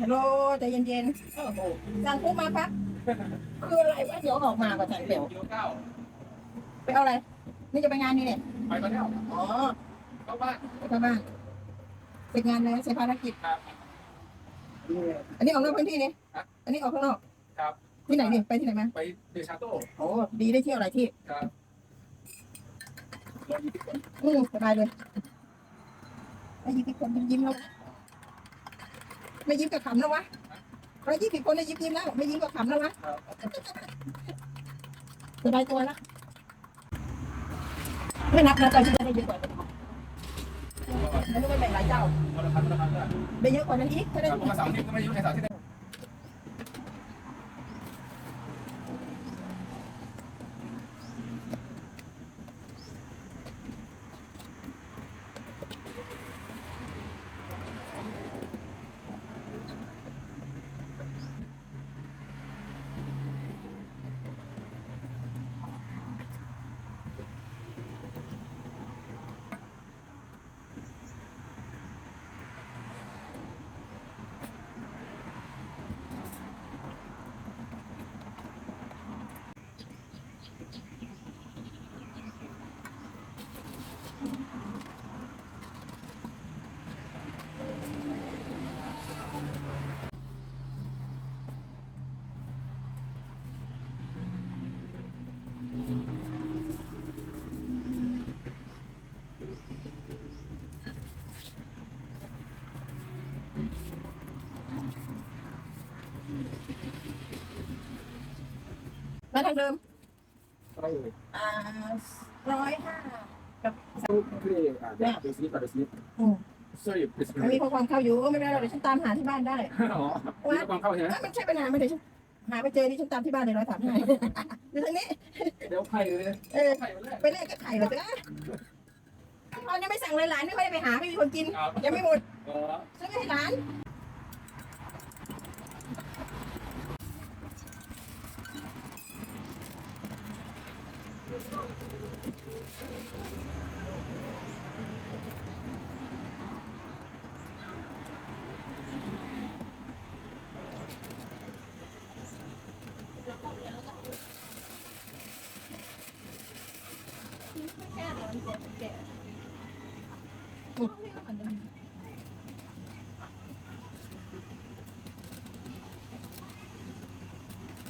ฮัลโหลใจเย็นๆโอ้โหสั่งปุ๊บมาปั๊บคืออะไรวะเดี๋ยวออกมาก่อนสั่งเดี๋ยวกิโลเก้าไปเอาอะไร นี่จะไปงานนี่เนี่ยไปมาแล้วอ๋อเข้าบ้านไปเข้าบ้านเป็นงานอะไรใช้ภารกิจครับอันนี้ออกนอกพื้นที่นี่อันนี้ออกข้างนอกครับที่ไหนนี่ไปที่ไหนมาไปเดชาโต้โอ้ดีได้เที่ยวหลายที่ครับร้อยยี่สิบคนอืมสบายเลยไม่ยิ้มคนยิ้มแล้ว ไม่ยิ้มกับขำแล้ววะร้อยยี่สิบคนได้ยิ้มยิ้มแล้ว ไม่ยิ้มกับขำแล้ววะสบายตัวแล้วไม่นับนะตอนที่จะได้เยอะกว่าไม่รู้ว่าแบ่งหลายเจ้าไม่เยอะกว่านั้นอีกก็ได้ครับมาสาร์อาที่ก็ไม่ยุ่งในสามที่ มาทางเดิมไปเลยอ่าร้อยห้ากับคืออ่าเดี๋ยวซีก่อนเดี๋ยวซีอืมช่วยดิสมันมีข้อความเข้าอยู่ก็ไม่เป็นไรหรอกเดี๋ยวฉันตามหาที่บ้านได้อ๋อมีความเข้าใช่ไหมเอ้ยมันใช่ปัญหาไหมเดี๋ยวฉันหาไปเจอที่ฉันตามที่บ้านเลยร้อยสามห้าอยู่ทางนี้เดี๋ยวไข่เลยเออไข่มาแรกไปเล่นกับไข่เหรอจ๊ะตอนนี้ไม่สั่งเลยหลานไม่ค่อยได้ไปหาไม่มีคนกินครับยังไม่หมดเออ ซื้อให้หลาน เร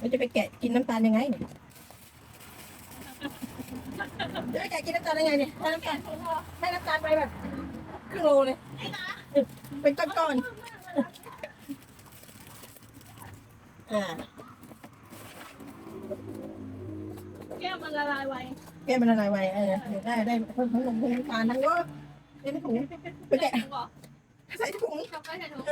าจะไปแกะกินน้ำตาลยังไงเนี่ย จะไปแกะกินน้ำตาลยังไงเนี่ยให้น้ำตาลให้น้ำตาลไปแบบครึ่งโลเลยเป็นก้อนๆอ่าแก้วมันละลายไวแกะมันละลายไวเออเดี๋ยวได้ได้เพิ่มทั้งนมเพิ่มน้ำตาลทั้งเยอะเดี๋ยวในถุงไปแกะบอกใส่ถุงทำไปเถอะเอ